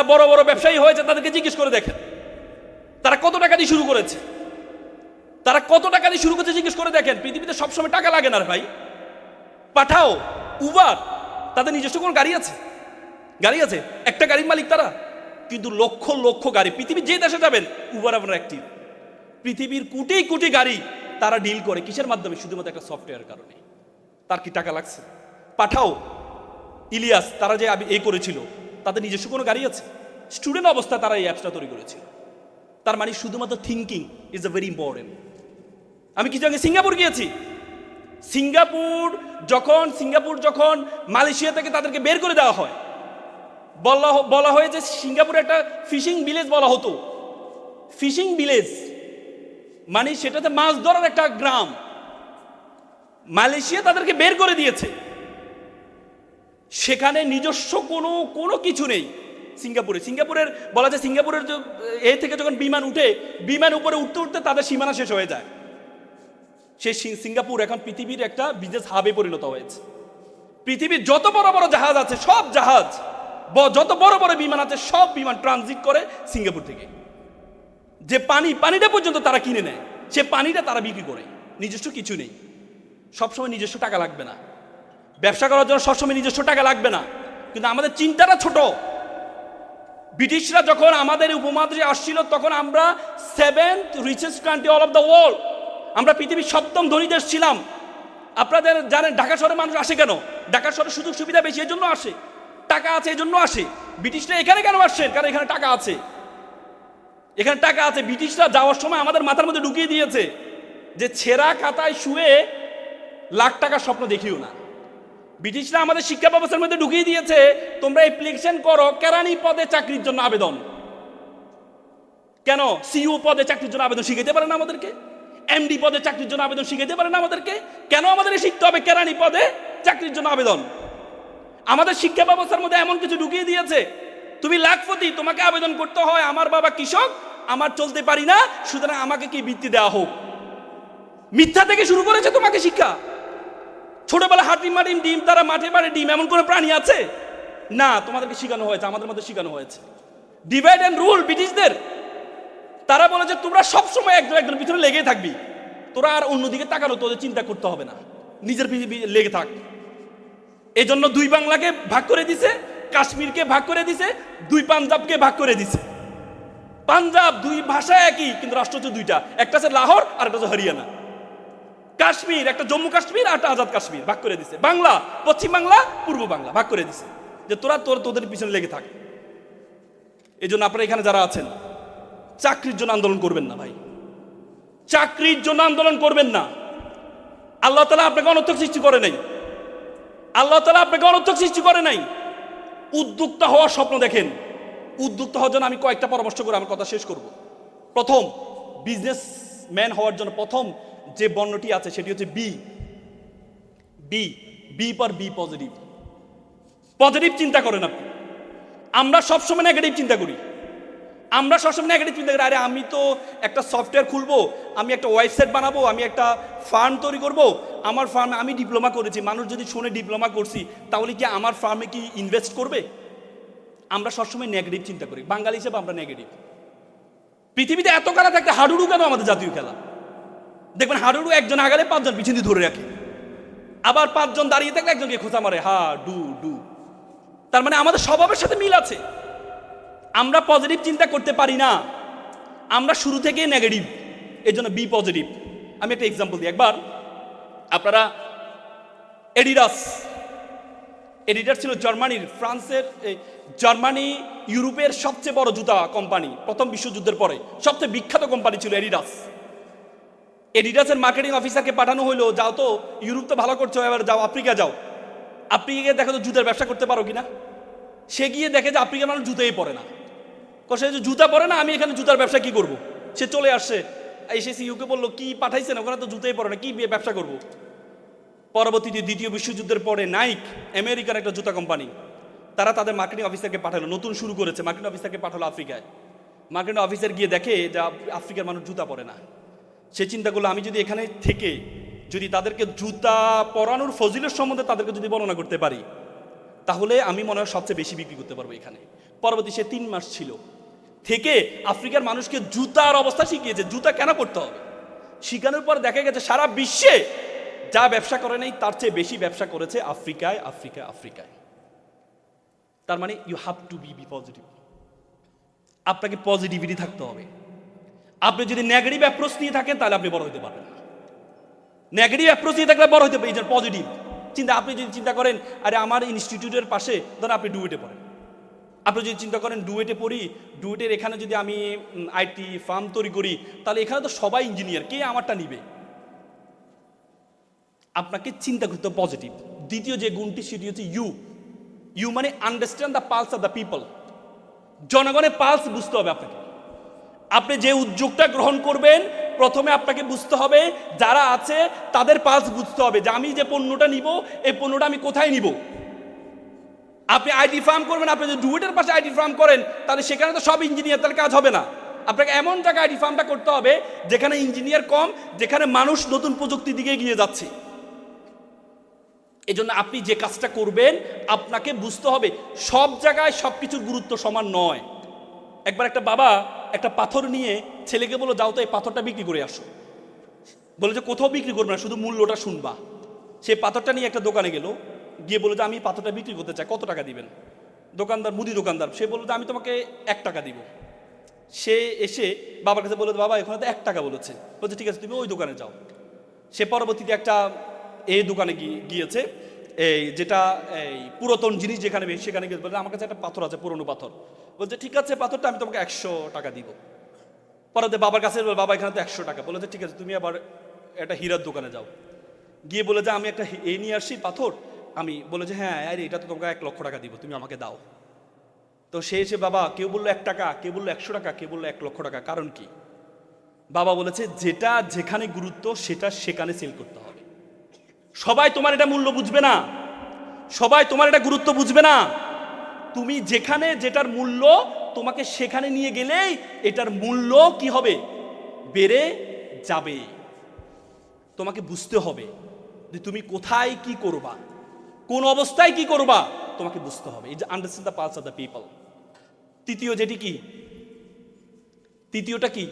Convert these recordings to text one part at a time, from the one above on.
যারা বড় বড় ব্যবসায়ী হয়েছে তাদেরকে জিজ্ঞেস করে দেখেন। তারা কত টাকা দিয়ে শুরু করেছে? তারা কত টাকা দিয়ে শুরু করেছে জিজ্ঞেস করে দেখেন। পৃথিবীতে সবসময় টাকা লাগে না ভাই। পাঠাও, উবার। তাদের নিজস্ব কোনো গাড়ি আছে? গাড়ি আছে? একটা গাড়ির মালিক তারা? কিন্তু লক্ষ লক্ষ গাড়ি। পৃথিবীর যে দেশে যাবেন, উবার আপনার অ্যাক্টিভ পৃথিবীর কোটি কোটি গাড়ি তারা ডিল করে। কিসের মাধ্যমে? শুধুমাত্র একটা সফটওয়্যার কারণে। তার কি টাকা লাগছে? পাঠাও, ইলিয়াস, তারা যে এই করেছিল। তাদের নিজস্ব কোনো গাড়ি আছে? স্টুডেন্ট অবস্থায় তারা এই অ্যাপসটা তৈরি করেছিল। তার মানে শুধুমাত্র thinking is a very important আমি কিছু আগে সিঙ্গাপুর গিয়েছি। সিঙ্গাপুর যখন সিঙ্গাপুর যখন মালয়েশিয়া থেকে তাদেরকে বের করে দেওয়া হয়, বলা বলা হয় যে সিঙ্গাপুরে একটা ফিশিং ভিলেজ বলা হতো। ফিশিং ভিলেজ মানে সেটাতে মাছ ধরার একটা গ্রাম। মালয়েশিয়া তাদেরকে বের করে দিয়েছে। সেখানে নিজস্ব কোনো কোনো কিছু নেই। সিঙ্গাপুরে। সিঙ্গাপুরের, বলা যায় সিঙ্গাপুরের এ থেকে যখন বিমান উঠে, বিমান উপরে উঠতে উঠতে তাদের সীমানা শেষ হয়ে যায়। সিং- সিঙ্গাপুর এখন পৃথিবীর একটা বিজনেস হাবে পরিণত হয়েছে। পৃথিবীর যত বড় বড় জাহাজ আছে, সব জাহাজ যত বড় বড় বিমান আছে, সব বিমান ট্রানজিট করে সিঙ্গাপুর থেকে। যে পানি, পানিটা পর্যন্ত তারা কিনে নেয়, সে পানিটা তারা বিক্রি করে। নিজস্ব কিছু নেই। সবসময় নিজস্ব টাকা লাগবে না। ব্যবসা করার জন্য সবসময় নিজস্ব টাকা লাগবে না। কিন্তু আমাদের চিন্তাটা ছোট। ব্রিটিশরা যখন আমাদের উপমাদ্রে আসছিল, তখন আমরা seventh richest country all of the world আমরা পৃথিবীর সপ্তম ধনী দেশ ছিলাম। আপনাদের জানেন, ঢাকা শহরে মানুষ আসে কেন? ঢাকা শহরে সুযোগ সুবিধা বেশি এই জন্য আসে। টাকা আছে এই জন্য আসে। ব্রিটিশরা এখানে কেন আসছেন? কারণ এখানে টাকা আছে। এখানে টাকা আছে। ব্রিটিশরা যাওয়ার সময় আমাদের মাথার মধ্যে ঢুকিয়ে দিয়েছে যে ছেঁড়া খাতায় শুয়ে লাখ টাকার স্বপ্ন দেখিও না। ব্রিটিশরা আমাদের শিক্ষা ব্যবস্থার মধ্যে ঢুকিয়ে দিয়েছে, তোমরা অ্যাপ্লিকেশন করো, কেরানি পদে চাকরির জন্য আবেদন। কেন? সিইও পদে চাকরির জন্য আবেদন শিখাইতে পারে না আমাদেরকে? এমডি পদে চাকরির জন্য আবেদন শিখাইতে পারে না আমাদেরকে? কেন আমাদের শিখতে হবে কেরানি পদে চাকরির জন্য আবেদন? আমাদের শিক্ষা ব্যবস্থার মধ্যে এমন কিছু ঢুকিয়ে দিয়েছে, তুমি লাখপতি, তোমাকে আবেদন করতে হয় আমার বাবা কৃষক, আমার চলতে পারি না, সুতরাং আমাকে কি বৃত্তি দেওয়া হোক? মিথ্যা থেকে শুরু করেছে তোমাকে শিক্ষা। ছোটবেলা হাটি মাটিম ডিম, তারা মাঠে মাঠে ডিম, এমন কোনো প্রাণী আছে? না, তোমাদেরকে শেখানো হয়েছে, আমাদের মধ্যে শেখানো হয়েছে। ডিভাইড অ্যান্ড রুল ব্রিটিশদের। তারা বলে যে তোমরা সবসময় একজন একজনের পিছনে লেগেই থাকবি। তোরা আর অন্যদিকে তাকানো, তোদের চিন্তা করতে হবে না। নিজের লেগে থাক। এই জন্য দুই বাংলাকে ভাগ করে দিছে, কাশ্মীরকে ভাগ করে দিছে, দুই পাঞ্জাবকে ভাগ করে দিছে। পাঞ্জাব দুই ভাষা একই, কিন্তু রাষ্ট্র হচ্ছে দুইটা। একটা হচ্ছে লাহোর আর একটা হচ্ছে হরিয়ানা। কাশ্মীর, একটা জম্মু কাশ্মীর আর একটা আজাদ কাশ্মীর, ভাগ করে দিছে। বাংলা, পশ্চিম বাংলা, পূর্ব বাংলা, ভাগ করে দিছে। যে তোরা তোর, তোদের পিছনে লেগে থাক। এই জন্য আপনারা এখানে যারা আছেন, চাকরির জন্য আন্দোলন করবেন না ভাই। চাকরির জন্য আন্দোলন করবেন না। আল্লাহ তালা আপনাকে অনর্থক সৃষ্টি করে নাই। আল্লাহ তালা আপনাকে অনর্থক সৃষ্টি করে নাই। উদ্যোক্তা হওয়ার স্বপ্ন দেখেন। উদ্যোক্তা হওয়ার জন্য আমি কয়েকটা পরামর্শ করে আমার কথা শেষ করব। প্রথম বিজনেস ম্যান হওয়ার জন্য প্রথম যে বর্ণটি আছে, সেটি হচ্ছে বি বি বি পর বি পজিটিভ পজিটিভ চিন্তা করেন আপনি। আমরা সবসময় নেগেটিভ চিন্তা করি। আমরা সবসময় নেগেটিভ চিন্তা করি। আরে আমি তো একটা সফটওয়্যার খুলবো, আমি একটা ওয়েবসাইট বানাবো, আমি একটা ফার্ম তৈরি করব, আমার ফার্মে আমি ডিপ্লোমা করেছি, মানুষ যদি শুনে ডিপ্লোমা করছি, তাহলে কি আমার ফার্মে কি ইনভেস্ট করবে? আমরা সবসময় নেগেটিভ চিন্তা করি। বাঙালি হিসেবে আমরা নেগেটিভ পৃথিবীতে এত খেলা থাকতে হাডুডু কেন আমাদের জাতীয় খেলা? দেখবেন হাডুডু একজন আগালে পাঁচজন পিছন দিয়ে ধরে রাখে। আবার পাঁচজন দাঁড়িয়ে থাকলে একজনকে খোঁচা মারে হা ডু ডু তার মানে আমাদের স্বভাবের সাথে মিল আছে। আমরা পজিটিভ চিন্তা করতে পারি না। আমরা শুরু থেকেই নেগেটিভ এই জন্য বি পজিটিভ আমি একটা এক্সাম্পল দিই। একবার আপনারা এডিডাস এডিডাস ছিল জার্মানির, ফ্রান্সের জার্মানি, ইউরোপের সবচেয়ে বড় জুতা কোম্পানি প্রথম বিশ্বযুদ্ধের পরে। সবচেয়ে বিখ্যাত কোম্পানি ছিল এডিডাস এডিডাসের মার্কেটিং অফিসারকে পাঠানো হলো যাও তো ইউরোপ তো ভালো করছ, এবার যাও আফ্রিকা যাও। আফ্রিকা গিয়ে দেখো তো জুতার ব্যবসা করতে পারো কিনা? সে গিয়ে দেখে যে আফ্রিকার মানুষ জুতোই পরে না। কষে যে জুতা পরে না, আমি এখানে জুতার ব্যবসা কি করব? সে চলে আসছে। এসে সিইউকে বলল, কি পাঠাইছেন? ওখানে তো জুতোই পরে না, কি বিয়ে ব্যবসা করব? পরবর্তীতে দ্বিতীয় বিশ্বযুদ্ধের পরে নাইক আমেরিকার একটা জুতা কোম্পানি তারা তাদের মার্কেটিং অফিসারকে পাঠালো, নতুন শুরু করেছে। মার্কেটিং অফিসারকে পাঠালো আফ্রিকায়। মার্কেটিং অফিসার গিয়ে দেখে যে আফ্রিকার মানুষ জুতা পরে না। সে চিন্তাগুলো আমি যদি এখানে থেকে যদি তাদেরকে জুতা পরানোর ফজিলের সম্বন্ধে তাদেরকে যদি বর্ণনা করতে পারি, তাহলে আমি মনে হয় সবচেয়ে বেশি বিক্রি করতে পারব এখানে। পরবর্তী সে তিন মাস ছিল। থেকে আফ্রিকার মানুষকে জুতার অবস্থা শিখিয়েছে, জুতা কেন করতে হবে? শিখানোর পর দেখা গেছে সারা বিশ্বে যা ব্যবসা করে নাই, তার চেয়ে বেশি ব্যবসা করেছে আফ্রিকায় আফ্রিকা আফ্রিকায়। তার মানে you have to be B positive আপনাকে পজিটিভিটি থাকতে হবে। আপনি যদি নেগেটিভ অ্যাপ্রোচ নিয়ে থাকেন, তাহলে আপনি বড় হতে পারবেন নেগেটিভ অ্যাপ্রোচ নিয়ে থাকলে বড় হতে পারে পজিটিভ চিন্তা, আপনি যদি চিন্তা করেন, আরে আমার ইনস্টিটিউটের পাশে, ধরেন আপনি ডুয়েটে পড়েন। আপনি যদি চিন্তা করেন ডুয়েটে পড়ি ডুয়েটের এখানে যদি আমি আইটি ফার্ম তৈরি করি, তাহলে এখানে তো সবাই ইঞ্জিনিয়ার কে আমারটা নিবে? আপনাকে চিন্তা করতে পজিটিভ দ্বিতীয় যে গুণটি, সেটি হচ্ছে ইউ ইউ মানে understand the pulse of the people জনগণের পালস বুঝতে হবে আপনাকে। আপনি যে উদ্যোগটা গ্রহণ করবেন, প্রথমে আপনাকে বুঝতে হবে যারা আছে, তাদের পালস বুঝতে হবে যে আমি যে পণ্যটা নিব, এই পণ্যটা আমি কোথায় নিব। আপনি আইটি ফার্ম করবেন, আপনি যদি ডুয়েটের পাশে আইটি ফার্ম করেন, তাহলে সেখানে তো সব ইঞ্জিনিয়ার তাহলে কাজ হবে না। আপনাকে এমন জায়গায় আইটি ফার্মটা করতে হবে, যেখানে ইঞ্জিনিয়ার কম, যেখানে মানুষ নতুন প্রযুক্তির দিকে এগিয়ে যাচ্ছে। এই জন্য আপনি যে কাজটা করবেন, আপনাকে বুঝতে হবে সব জায়গায় সব কিছুর গুরুত্ব সমান নয়। একবার একটা বাবা একটা পাথর নিয়ে ছেলেকে বলো যাও তো এই পাথরটা বিক্রি করে আসো। বলে যে, কোথাও বিক্রি করবে না, শুধু মূল্যটা শুনবা। সে পাথরটা নিয়ে একটা দোকানে গেল, গিয়ে বলো যে, আমি পাথরটা বিক্রি করতে চাই, কত টাকা দিবেন? দোকানদার, মুদি দোকানদার, সে বলল যে, আমি তোমাকে এক টাকা দিব। সে এসে বাবার কাছে বলে বাবা, এখানে তো এক টাকা বলেছে। বলছে, ঠিক আছে, তুমি ওই দোকানে যাও। সে পরবর্তীতে একটা এই দোকানে গিয়ে- গিয়েছে, এই যেটা, এই পুরাতন জিনিস যেখানে সেখানে গিয়ে বলে, আমার কাছে একটা পাথর আছে, পুরনো পাথর। বলছে, ঠিক আছে, পাথরটা আমি তোমাকে একশো টাকা দিব। পরে বাবার কাছে বাবা, এখানে তো একশো টাকা। বলে যে, ঠিক আছে, তুমি আবার একটা হীরার দোকানে যাও। গিয়ে বলে যে, আমি একটা এই নিয়ে আসছি পাথর। আমি বলে যে হ্যাঁ আরে, এটা তো তোমাকে এক লক্ষ টাকা দিব, তুমি আমাকে দাও। তো সে এসে, বাবা, কেউ বলল এক টাকা, কেউ বলল একশো টাকা, কেউ বলল এক লক্ষ টাকা, কারণ কি? বাবা বলেছে, যেটা যেখানে গুরুত্ব, সেটা সেখানে সেল করতে হবে। সবাই তোমার এটা মূল্য বুঝবে না। সবাই তোমার এটা গুরুত্ব বুঝবে না। তুমি যেখানে যেটার মূল্য, তোমাকে সেখানে নিয়ে গেলেই এটার মূল্য কি হবে? বেড়ে যাবে। তোমাকে বুঝতে হবে যে তুমি কোথায় কি করবা। কোন অবস্থায় কি করবা, তোমাকে বুঝতে হবে। যে understand the pulse of the people তৃতীয় যেটি কি? তৃতীয়টা কি?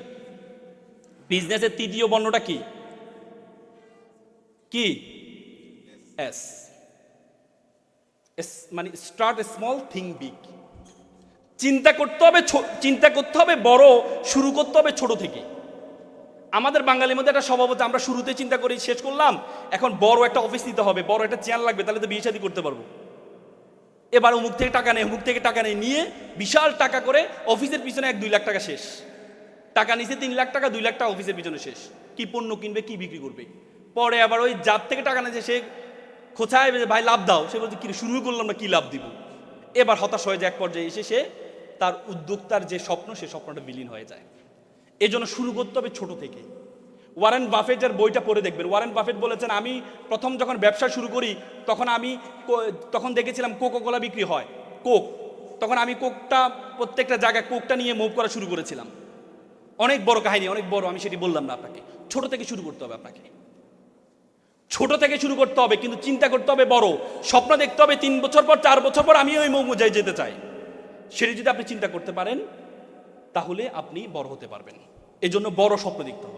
বিজনেসের তৃতীয় বর্ণটা কি? কি? এস মানে স্টার্ট স্মল থিং বিগ চিন্তা করতে হবে চিন্তা করতে হবে বড়, শুরু করতে হবে ছোট থেকে। আমাদের বাঙালির মধ্যে একটা স্বভাব হচ্ছে, আমরা শুরুতে চিন্তা করি, শেষ করলাম, এখন বড় একটা অফিস নিতে হবে, বড় একটা চেয়ার লাগবে, তাহলে তো বিয়ে শাদী করতে পারব। এবার অমুক থেকে টাকা নেই, অমুক থেকে টাকা নেই, নিয়ে বিশাল টাকা করে অফিসের পিছনে এক দুই লাখ টাকা শেষ। টাকা নিচে তিন লাখ টাকা, দুই লাখ টাকা অফিসের পিছনে শেষ। কি পণ্য কিনবে, কি বিক্রি করবে? পরে আবার ওই যার থেকে টাকা নিয়েছে সে খোঁচায় ভাই লাভ দাও? সে বলছে কি শুরু করলাম না, কি লাভ দিব? এবার হতাশ হয়ে যায় এক পর্যায়ে এসে সে তার উদ্যোক্তার যে স্বপ্ন, সে স্বপ্নটা বিলীন হয়ে যায়। এই জন্য শুরু করতে হবে ছোট থেকে। ওয়ারেন বাফেটের বইটা পড়ে দেখবেন। ওয়ারেন বাফেট বলেছেন, আমি প্রথম যখন ব্যবসা শুরু করি, তখন আমি তখন দেখেছিলাম কোকো কোলা বিক্রি হয়, কোক। তখন আমি কোকটা, প্রত্যেকটা জায়গায় কোকটা নিয়ে মুভ করা শুরু করেছিলাম। অনেক বড় কাহিনী, অনেক বড়, আমি সেটি বললাম না আপনাকে। ছোট থেকে শুরু করতে হবে আপনাকে। ছোট থেকে শুরু করতে হবে, কিন্তু চিন্তা করতে হবে বড়। স্বপ্ন দেখতে হবে তিন বছর পর, চার বছর পর আমি ওই মৌমুজায় যেতে চাই। সেটি যদি আপনি চিন্তা করতে পারেন, তাহলে আপনি বড় হতে পারবেন। এজন্য জন্য বড় স্বপ্ন দেখতে হবে।